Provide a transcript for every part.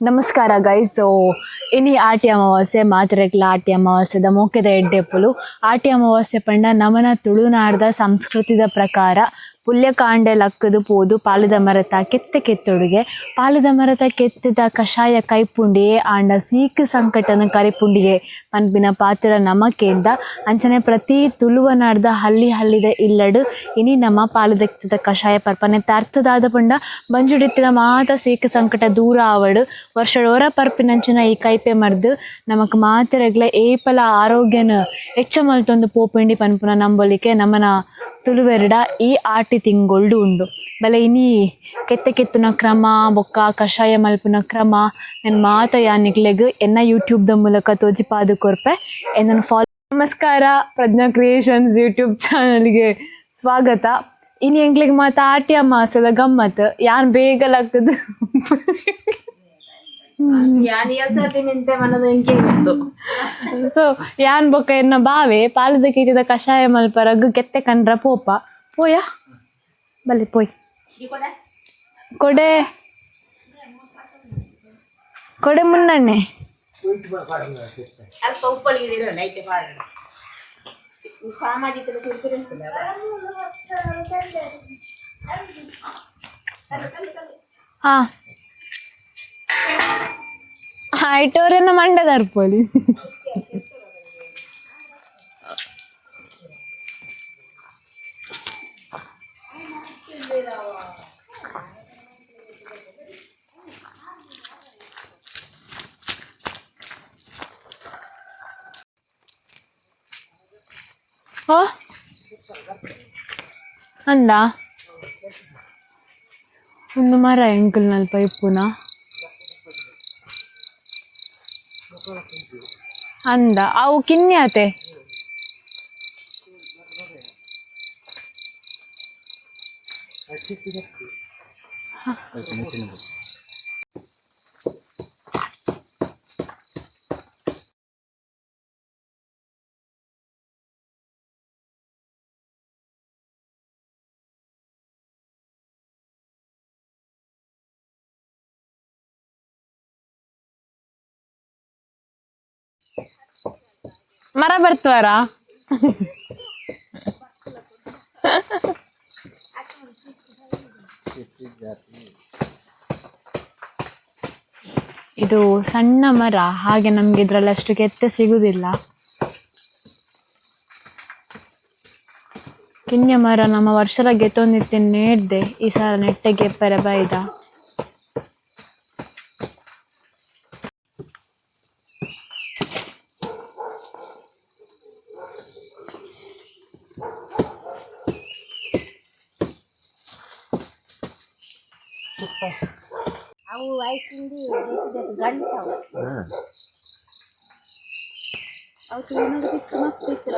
ನಮಸ್ಕಾರ ಗೈಸ್ ಇನಿ ಆಟಿ ಅಮಾವಾಸ್ಯೆ ಮಾತಿರೆಗ್ಲ ಆಟಿ ಅಮಾವಾಸ್ಯೆದ ಮೋಕೆದ ಎಡ್ಡೆಪ್ಪುಲು ಆಟಿ ಅಮಾವಾಸ್ಯೆ ಪಂಡ ನಮನ ತುಳುನಾಡ್ದ ಸಂಸ್ಕೃತಿದ ಪ್ರಕಾರ ಪುಲ್ಯಕಾಂಡೆ ಲಕ್ಕದು ಪೋದು ಪಾಲದ ಮರತ ಕೆತ್ತ ಕೆತ್ತೊಡುಗೆ. ಪಾಲದ ಮರತ ಕೆತ್ತಿದ ಕಷಾಯ ಕೈಪುಂಡಿಯೇ ಆಂಡ ಸೀಕ್ ಸಂಕಟನ ಕರಿಪುಂಡಿಗೆ. ಪನ್ಪಿನ ಪಾತ್ರ ನಮಕೆಂದ. ಅಂಚನೆ ಪ್ರತಿ ತುಳುವನಾಡ್ದ ಹಳ್ಳಿ ಹಲ್ಲಿದ ಇಲ್ಲಡು. ಇನಿ ನಮ್ಮ ಪಾಲದೆಕ್ತಿದ ಕಷಾಯ ಪರ್ಪನೆ ಅರ್ಥದಾದ ಪಂಡ. ಬಂಜುಡಿತ್ತಿನ ಮಾತ ಸೀಕ್ ಸಂಕಟ ದೂರ ಆವಡು. ವರ್ಷಡೋರ ಪರ್ಪಿನಂಚಿನ ಈ ಕೈಪೆ ಮರ್ದು. ನಮಕ್ ಮಾತ್ರ ಏಪಲ ಆರೋಗ್ಯನ. ಹೆಚ್ಚ ಮಲ್ತೊಂದು ಪೋಪಿಂಡಿ ಪನ್ಪುನ ನಂಬಲಿಕ್ಕೆ ನಮ್ಮನ ತುಳುವೆರಡ ಈ ಆಟಿ ತಿಂಗೊಳ್ಡು ಉಂಡು. ಬಲೆ ಇನಿ ಕೆತ್ತ ಕೆತ್ತುನ ಕ್ರಮ, ಬೊಕ್ಕ ಕಷಾಯ ಮಲ್ಪುನ ಕ್ರಮ ನನ್ನ ಮಾತ ಯಾನಿಗ್ಲೆಗ್ ಎನ್ನ ಯೂಟ್ಯೂಬ್ದ ಮೂಲಕ ತೋಜಿ ತೋಜಿಪಾದು ಕೊರ್ಪೆ ಎನ್ನ ಫಾಲೋ ನಮಸ್ಕಾರ, ಪ್ರಜ್ಞಾ ಕ್ರಿಯೇಷನ್ಸ್ ಯೂಟ್ಯೂಬ್ ಚಾನಲ್ಗೆ ಸ್ವಾಗತ. ಇನಿ ಎಂಗ್ಲಿಗೆ ಮಾತ ಆಟಿ ಅಮಾಸದ ಗಮ್ಮತ್. ಯಾನ್ ಬೇಗ ಲಕ್ಕದು ಸೊ ಯಾನ್ ಬೊಕ್ಕ ಎನ್ನ ಬಾವೆ ಪಾಲದ ಕೀಟದ ಕಷಾಯ ಮಲ್ಪ ರಗ್ಗು ಕೆತ್ತೆ ಕಂಡ್ರ ಪೋಪ. ಪೋಯ? ಬಲ್ಲಿ ಪೋಯ್. ಕೊಡೆ? ಕೊಡೆ. ಮುನ್ನಣ್ಣೆ. ಆಯ್ಟವ್ರನ್ನ ಮಂಡ ತರ್ಪೋಲಿ ಅಂದ ಒಂದು ಮರ ಎಂಕಲ್ ನಲ್ಪ ಇಪ್ಪುನಾ 안다. 아우 낀냐 돼. 아, 키스 잡기. 아, 이렇게 못 되는 거. ಮರ ಬರ್ತವಾರ? ಇದು ಸಣ್ಣ ಮರ, ಹಾಗೆ ನಮ್ಗೆ ಇದ್ರಲ್ಲಿ ಅಷ್ಟು ಕೆತ್ತೆ ಸಿಗುದಿಲ್ಲ. ಕಿನ್ಯ ಮರ ನಮ್ಮ ವರ್ಷದ ಗೆತ್ತೊಂದಿತ್ತೆ ನೆಡ್ದೆ, ಈ ಸಲ ನೆಟ್ಟಗೆ ಪರ ಅವು ವಯಸ್ಸಿಂದ ಗಂಟವು ಅವು ತಿನ್ನೋದು ಸಿಕ್ಕು ಮಸ್ತ್ ಇತ್ತಿಲ್ಲ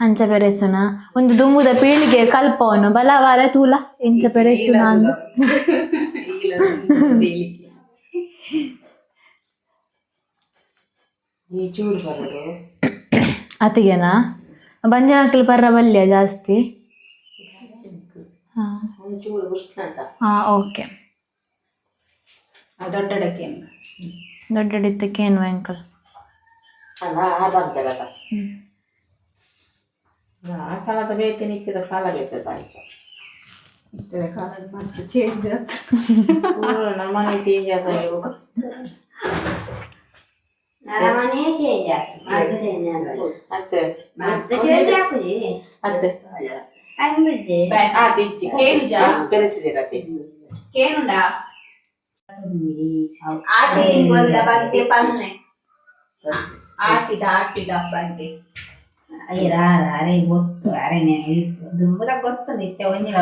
ಅಂಚ ಪೆರೆಸುನ ಒಂದು ದುಂಬುದ ಪೀಳಿಗೆ ಕಲ್ಪವನು. ಬಲವಾರ ತೂಲ ಎಂಚ ಪೆರೆಸುನ ಅಂದು ಅತಿಗೆನಾ ಬಂಜನಕ್ಕಲ್ ಪರ್ರ ಬಲ್ಯ ಜಾಸ್ತಿ. ಹಾ. ಓಕೆ. ದೊಡ್ಡಡಕ್ಕೆ ದೊಡ್ಡಡಿದ್ದಕ್ಕೆ ಏನು ಅಂಕಲ್ ಅಲ್ಲ ಆ ಬಂತಲ್ಲ ಆ ಕಾಲದ ಬೇತೆ ನಿಕ್ಕಿದ ಕಾಲ ಬೇಕದ ಆಯ್ತು ಕಾಲದ ಮತ್ತೆ ಚೇಂಜ್ ನಮ್ಮನೆ ಚೇಂಜ್ ಆದ ಇವಾಗ ನರಮನೆ ಚೇಂಜ್ ಆಗ್ತದೆ ಮಾರ್ಗ ಚೇಂಜ್ ಆಗಲ್ಲ ಮತ್ತೆ ಮಾರ್ಗ ಚೇಂಜ್ ಆಗುದಿ ಮತ್ತೆ ಅಂದಿದ್ದೆ ಆ ತಿಚ್ಚಿ ಕೇಳುಜಾ? ಬೆಳೆಸಿದಿರತ್ತೆ ಕೇನುಂಡಾ ಆಟಿದ ಬಗ್ಗೆ ಪನ್ನೆ ಆಟಿದ ಆಟಿದ ಬಗ್ಗೆ ಅಯ್ಯರ ಅರೆ ಗೊತ್ತು ಅರೆನೆ ದುಂಬದ ಗೊತ್ತು ನಿತ್ಯ ಒಂದಿನ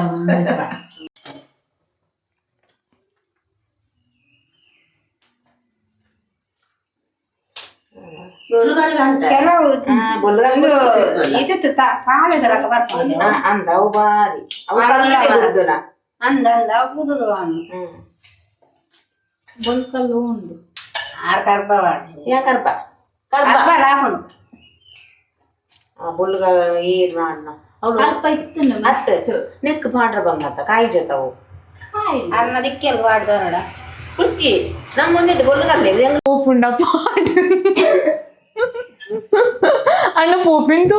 ಕೆಲವು ಬೊಲ್ಗಲ್ ಇದು ಕಾಲದಲ್ಲ ಬರ್ತದೆ ಅಂದ ಅವು ಬಾರಿ ಅವು ಕಲ್ಲೇ ಬರುದುನ. ಅಂದ ಅಂದ ಕುದುರು ಅನ್ನು ಹ್ಮ್ ಬೊಲ್ಕಲ್ಲು ಉಂಡು ಆರು ಕರ್ಬ ಯಾ ಕರ್ಪ ಕರ್ಪ ಕರ್ಬ ರಾಪುನು ಆ ಬೊಲ್ಗಲ್ ಏರ್ ಮಾಡ್ನ ಅವ್ನು ಸ್ವಲ್ಪ ಇತ್ತು ಮತ್ತೆ ನೆಕ್ ಮಾಡ್ರ ಬಂಗತ್ತ ಕಾಯಿ ಜೊತವು ಅನ್ನ ದಿಕ್ಕೆಲ್ಲ ಮಾಡ್ದವನಡ ಕುರ್ಚಿ ನಮ್ಮ ಮುಂದೆ ಬೊಲ್ಗಲ್ పోపుండా పాడు అన్న పోపింతో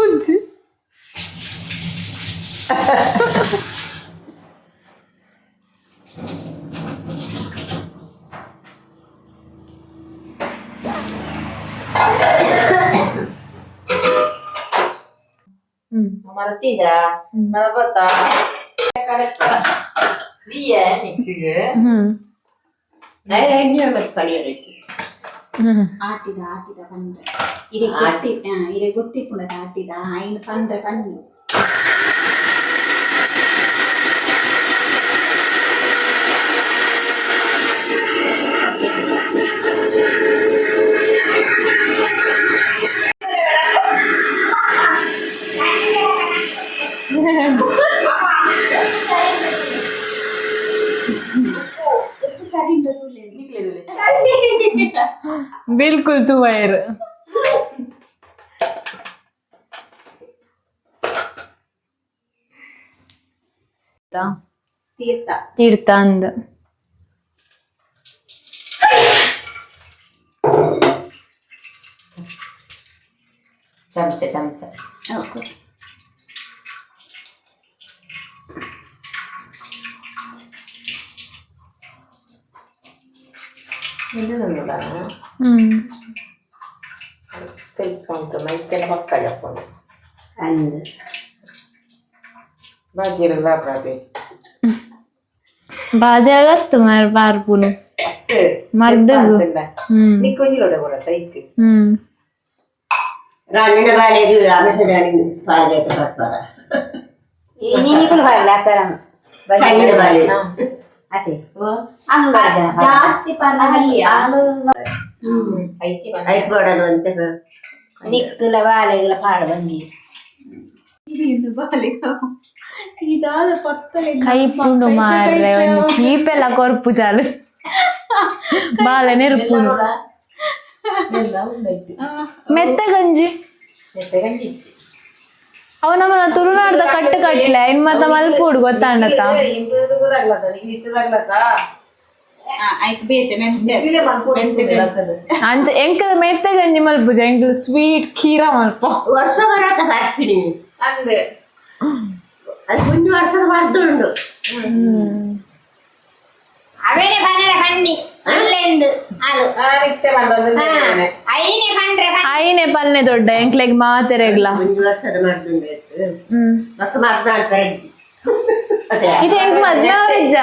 மறத்தியா மறப்பத்தா நீய மிக்ஸிக்கு ಆಟಿದ ಆಟಿದ ಪಂಡ್ರೆ ಇದೆ ಗೊತ್ತಿ ಇದೆ ಗೊತ್ತಿಪ್ಪುಂಡದ ಆಟಿದ ಐನ್ ಪಂಡ್ರೆ ಪನ್ನಿ Thank you. बिल्कुल तुमैर तीर्थांद चमचे चमचे ओके ഇത് നിന്നതാണ് തെൽപ്പമുണ്ട് മൈക്കന്റെ പക്കഴപ്പുണ്ട് അന്ന് বাজিরা পাবে বাজারা তোমার পারবুলো മർദ്ദു നീ കൊഞ്ഞിലൂടെ കൂടെ തൈക്ക് റാണിന്റെ ബാലേക്ക് ആമസരാണി പാലയൊക്കെ പപ്പാറ ഇനി നിങ്ങൾ വല്ലാത്തരാണ് ബാലേക്ക് ಅಮಸದಾಡಿ ಪಾಲಬೇಕು ತಪ್ಪಾರ ಈ ನೀನಿಗಳು ಬರಲ್ಲ ಪರಂ ಕೈಯಿನ ಬಾಳೆ ಅದೇ ಅಂಗ ಜನ ಜಾಸ್ತಿ ಪನ್ನ ಹಲ್ಲಿಯ ಐತಿ ಐತ್ ಮಾಡೋದು ಅಂತ ನಿಕ್ಕಲ ಬಾಲೆಗಳ ಪಾಡು ಬಂದಿ ಇದು ಬಾಲಿಕ ಇದಾದ ಪರ್ತಲೆ ಕೈ ಪುಂಡು ಮಾರ್ರೆ ಒಂದು ಚೀಪೆಲ್ಲ ಕೊರ್ಪು ಚಾಲು ಬಾಲನೆ ರುಪ್ಪುನು ಎಲ್ಲ ಉಂಡೈತಿ ಮೆತ್ತ ಗಂಜಿ ಮತ್ತೆ ಗಂಜಿಚ್ಚಿ ಅವ ನಮ್ಮನ್ನ ತುಳುನಾಡ್ದ ಕಟ್ಟು ಕಟ್ಲೆ ಇನ್ ಮತ್ತ ಮಲ್ಪೂಡ್ ಗೊತ್ತಾಂಡತ್ತ ಅಂಚ ಎಂಕದ ಮೆತ್ತ ಗಂಜಿ ಮಲ್ಪುಜ ಎಂಕಲ್ ಸ್ವೀಟ್ ಖೀರ ಮಲ್ಪ ವರ್ಷ ಬರಕ ಹಾಕ್ತೀನಿ ಅಂದ್ರೆ ಅದು ಮುಂದೆ ವರ್ಷದ ಮಾಡ್ದುಂಡು ಅವೇನೆ ಪನ್ನರ ಬನ್ನಿ ಅಲ್ಲೆಂದು ಅದು. ಐನೆ ಪಂಡ್ರೆ ಐನೆ ಪಲ್ನೆ ದೊಡ್ಡ ಎಂಕ್ಲೆಗ್ ಮಾತೆರೆಗ್ಲ ಒಂದು ವರ್ಷದ ಮಾಡ್ದುಂಡು ಹ್ಮ್. ಮತ್ತೆ ಅದೇ. ಇದು ಹೆಂಗ್ ಮದ್ವೆ ಅವ್ರಿಜ್ಜ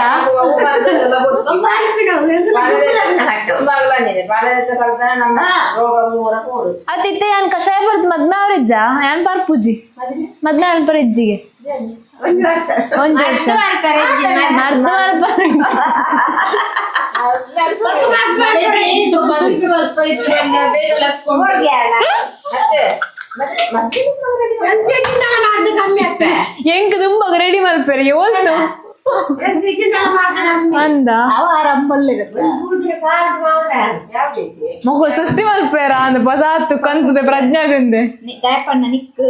ಅತ್ತಿತ್ತೆ ಯಾನ್ ಕಷಾಯ ಬರ್ದು ಮದ್ವೆ ಅವ್ರಿಜ್ಜ ಯಾನ್ ಪಾರ್ ಪೂಜಿ ಮದ್ವೆ ಯಾನ್ ಪರ್ ಇಜ್ಜಿಗೆ? ಒಂದು ವರ್ಷ ಒಂದ್ ವರ್ಷ ಅರ್ಧ ವಾರ ಪರ್ ಮಾಡ್ದು ಕಮ್ಮಿ ಆಗ್ತದೆ ಎಂಕ್ ತುಂಬ ರೆಡಿ ಮಲ್ಪೆರಿ ಯೋಲ್ತು ಅಂದ ಮಕ್ಕಳು ಸೃಷ್ಟಿ ಮಲ್ಪೇರ ಅಂದ ಬಸಾತು ಕಂತದೆ ಪ್ರಜ್ಞಾಗುಂದೆ ದಯಪಣ್ಣ ನಿಕ್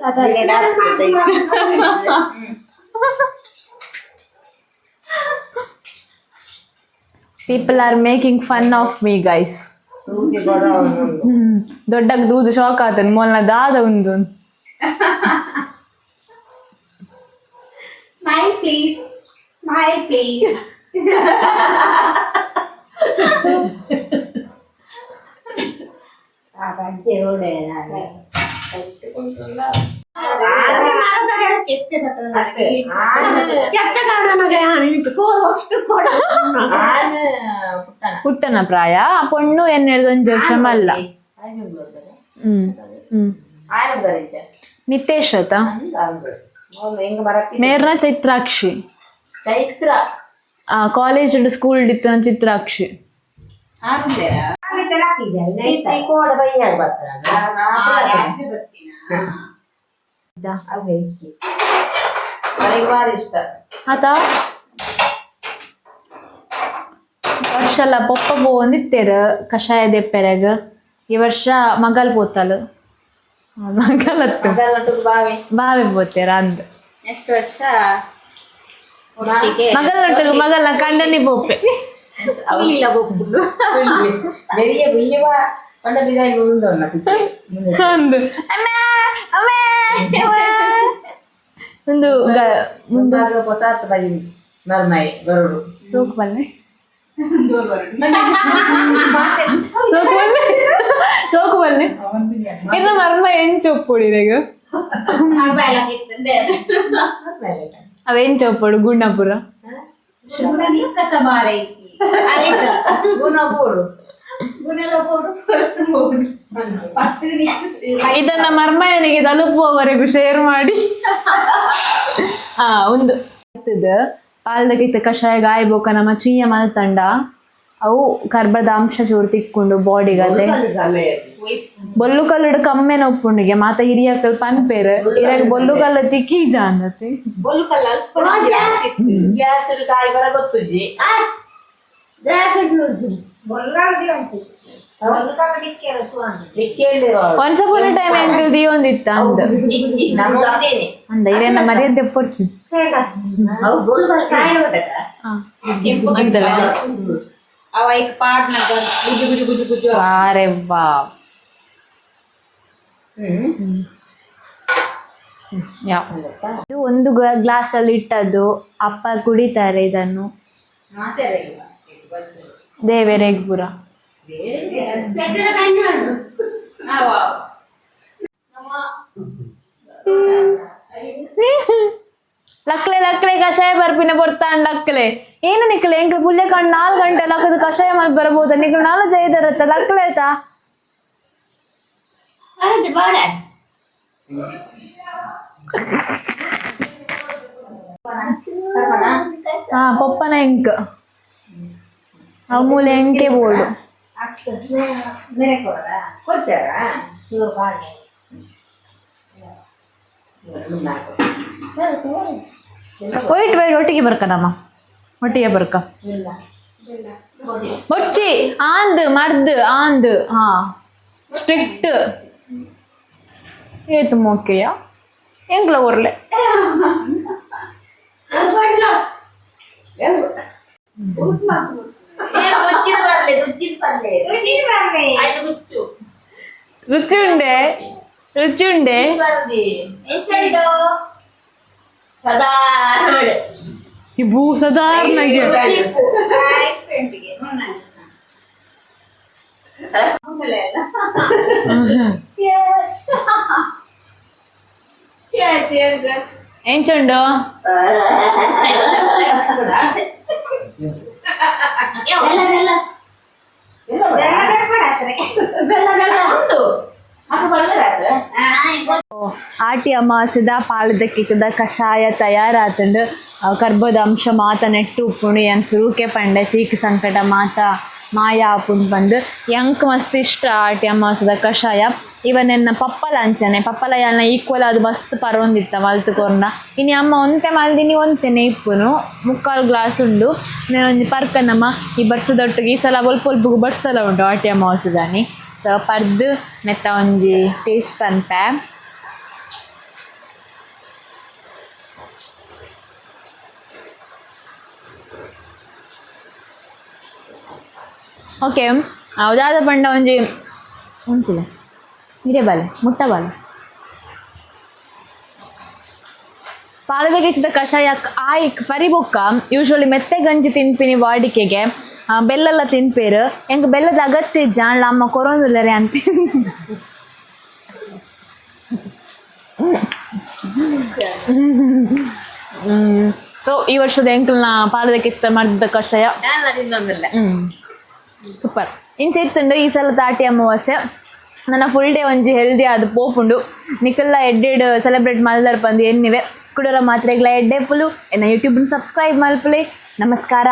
ಸಾಧಾರಣ people are making fun of me guys ದೊಡ್ಡಗ್ ದೂದು shock ಆತನ್ ಮೊಲ್ನ ದಾದ ಉಂದು ಕೋರು please. Smile, please. ಪುಟ್ಟನ ಹುಟ್ಟನ ಪ್ರಾಯ ಆ ಪೊಣ್ಣು ಏನ್ ಒಂದ್ ವರ್ಷ ಮಲ್ಲ ಹೋಗ್ತಾರೆ. ಹ್ಮ್ ಹ್ಮ್ ನಿತೇಶ್ ಆತ ನೇರ್ನ ಚೈತ್ರಾಕ್ಷಿ. ಚೈತ್ರ. ಆ ಕಾಲೇಜ್ ಸ್ಕೂಲ್ ಇತ್ತು ಚಿತ್ರಾಕ್ಷಿ. ಆತ? ವರ್ಷಲ್ಲ ಪೊಪ್ಪ ಪೋ ಒಂದಿತ್ತೇರು ಕಷಾಯ ದೆಪ್ಪೆರೆಗ ಈ ವರ್ಷ ಮಗಲ್ ಪೋತಲು. ಮಗಲತ್ತು ಬಾವೆ. ಬಾವಿ ಬಾವಿ ಪೋತೇರ ಅಂದ್ ವರ್ಷ? ಮಗಲ್ ಮಗಲ್ನ ಕಂಡನಿ ಬೆರಿಯ ಬಿಲ್ಲಿವ ಬಿದಾಯಿ. ಅಂದು ಅಮ್ಮ ಅಮ್ಮ. ಒಂದು ಮುಂದೆ ಬೈ ನರ್ಮೈ ಸೋಕು ಬಲ್ಲೆ ಬಲ್ಲೆ ಸೋಕು ಬನ್ನಿ ಇನ್ನು ಮರ್ಮ ಏನ್ ಚೊಪ್ಪುಡಿದೆಗ ಬಾಯಲಾಗಿರ್ತದೆ ಅವೇನ್ ಚೊಪ್ಪುಡು ಗುಂಡಪುರ ಇದನ್ನ ಮರ್ಮಯನಿಗೆ ತಲುಪುವವರೆಗೂ ಶೇರ್ ಮಾಡಿ ಆ ಒಂದು ಪಾಲ್ದಗಿತ್ತ ಕಷಾಯ ಗಾಯಬೋಕ ನಮ್ಮ ಚೀಯ ಮಲ್ತಂಡ ಅವು ಕರ್ಬದ ಅಂಶ ಚೂರು ತಿಕ್ಕೊಂಡು ಬಾಡಿಗದೆ ಬೊಲ್ಲು ಕಲ್ಲುಡು ಕಮ್ಮೆ ನೊಪ್ಪುಂಡಿಗೆ ಮಾತ ಹಿರಿಯಕ್ಕಲ್ ಪನ್ಪೇರು ಇರಾಗ ಬೊಲ್ಲು ಕಲ್ಲು ತಿಕ್ಕಿ ಕೇಳಿರೋ ಒನ್ಸ್ ಅಪೋನ್ ಟೈಮ್ ಎಂಕಲ್ ದಿಯೊಂದಿತ್ತ ಅಂದ. ಅಂದ ಇರೇನ ಮರ್ಯಾದೆ ಪಡ್ಸಿ ಈಗ ಪಾಡ್ನಾಗ ಗುಜು ಗುಜು ಗುಜು ಗುಜು ವಾರೆ ವಾ. ಯಾವ ಇದು ಒಂದು ಗ್ಲಾಸ್ ಅಲ್ಲಿ ಇಟ್ಟದ್ದು. ಅಪ್ಪ ಕುಡಿತಾರೆ ಇದನ್ನು. ದೇವರೇಗ್ಪುರ ಲಕ್ಲೆ ಲಕ್ಲೆ ಕಷಾಯ ಬರ್ಪಿನ ಬರ್ತಾಂಡ್ ಲಕ್ಲೆ ಏನು ನಿಕ್ಲೆ ಎಂಕ್ಲು ಪುಲ್ಲೆ ಕಂಡು ನಾಲ್ಕು ಗಂಟೆ ಲಕ್ಕದ ಕಷಾಯ ಮಾಡಿ ಬರಬಹುದು ನಿಕ್ಲು ನಾಲ್ಕು ಜೈದರತ್ತ ಲಕ್ಲೆ ಆಯ್ತಾ ಹಾ ಪಪ್ಪನ ಎಂಕ್ ಅಮೂಲ ಎಂಕೆ ಬೋರ್ಡು ಕೊಡ್ತಾರಾ போயிட்டு போய் ஒட்டிக்கு பிறக்கடாமா ஒட்டிய பிறக்க. ஒச்சி ஆந்து மருந்து ஆந்து. ஆ ஸ்ட்ரிக்ட் ஏத்து மோக்கியா? எங்களை ஊரில். ருச்சி உண்டு రుచి ఉండే ఇబ్బు సాధారణ ఏంచండు బెల్ల బెల్ల బెల్ల బెల్ల ಆಟಿ ಅಮಾಸದ ಪಾಲದಕ್ಕಿದ ಕಷಾಯ ತಯಾರಾತಂಡ್ ಕರ್ಬದ ಅಂಶ ಮಾತ ನೆಟ್ಟು ಉಪ್ಪುಂಡು ಏನು ಸುರುಕೆ ಪಂಡೆ, ಸೀಕ್ ಸಂಕಟ ಮಾತ, ಮಾಯ ಆಪುಂಡು ಬಂದು ಎಂಕ್ ಮಸ್ತ್ ಇಷ್ಟ ಆಟಿ ಅಮಾಸದ ಕಷಾಯ, ಇವನೆನ್ನ ಪಪ್ಪಲ ಅಂಚನೆ ಪಪ್ಪಲ ಯಾನ ಈಕ್ವಲ್ ಅದು ಮಸ್ತ್ ಪರೊಂದಿತ್ತ ಮಲ್ತು ಕೊರ್ನ ಇನ್ನು ಅಮ್ಮ ಒಂತೆ ಮಲ್ದಿನಿ ಒಂತೆನೆ ಇಪ್ಪುನು. ಮುಕ್ಕಾಲು ಗ್ಲಾಸ್ ಉಂಡು. ಒಂಜಿ ಪರ್ಕನಮ್ಮ, ಈ ಬರ್ಸದೊಟ್ಟಿಗೆ ಈ ಸಲ ಒಲ್ಪ ಒಲ್ಪಗು ಬಡ್ಸಲ ಉಂಟು ಆಟಿ ಅಮಾವಾಸ್ಯದಾನಿ ಸೊ ಪರ್ದು, ಮೆತ್ತ ಒಂಜಿ ಟೇಸ್ಟ್ ಪನ್ಪೆ ಓಕೆ ಯಾವುದಾದ ಪಂಡ ಒಂಜಿ. ಉಂಟಿಲ್ಲ ಇದೇ ಬಾಲೆ ಮುಟ್ಟ ಬಾಲೆ. ಪಾಲದಗಿಚ್ಚಿದ ಕಷಾಯ ಆಯ್ ಪರಿಬೊಕ್ಕ ಯೂಶ್ವಲಿ ಮೆತ್ತೆ ಗಂಜಿ ತಿನ್ಪಿನಿ ವಾಡಿಕೆಗೆ. ಬೆಲ್ಲೆಲ್ಲ ತಿನ್ಪೇರು. ಹೆಂಗೆ ಬೆಲ್ಲದ ಅಗತ್ಯ ಜಾಣ್ಲ ಅಮ್ಮ ಕೊರೊಂದುಲ್ಲರೆ ಅಂತ. ಸೊ ಈ ವರ್ಷದ ಎಂಕಲ್ನ ಕೆತ್ತ ಮಾಡಿದ ಕಷಾಯ? ಹ್ಮ್. ಸೂಪರ್ ಇಂಚೆ ಇತ್ತುಂಡು ಈ ಸಲ ತಾಟಿ ಅಮಾವಾಸ್ಯೆ. ನನ್ನ ಫುಲ್ ಡೇ ಒಂಜಿ ಹೆಲ್ದಿ ಆದ ಪೋಪುಂಡು. ನಿಕಲ್ಲ ಎಡ್ಡೆಡ್ ಸೆಲೆಬ್ರೇಟ್ ಮಲ್ದರ್ ಬಂದು ಎನ್ನಿವೆ. ಕುಡರ ಮಾತ್ರೆಗಳ ಎಡ್ಡೆ ಪುಲು. ಎನ್ನ ಯೂಟ್ಯೂಬ್ನ ಸಬ್ಸ್ಕ್ರೈಬ್ ಮಲ್ಪುಲಿ. ನಮಸ್ಕಾರ.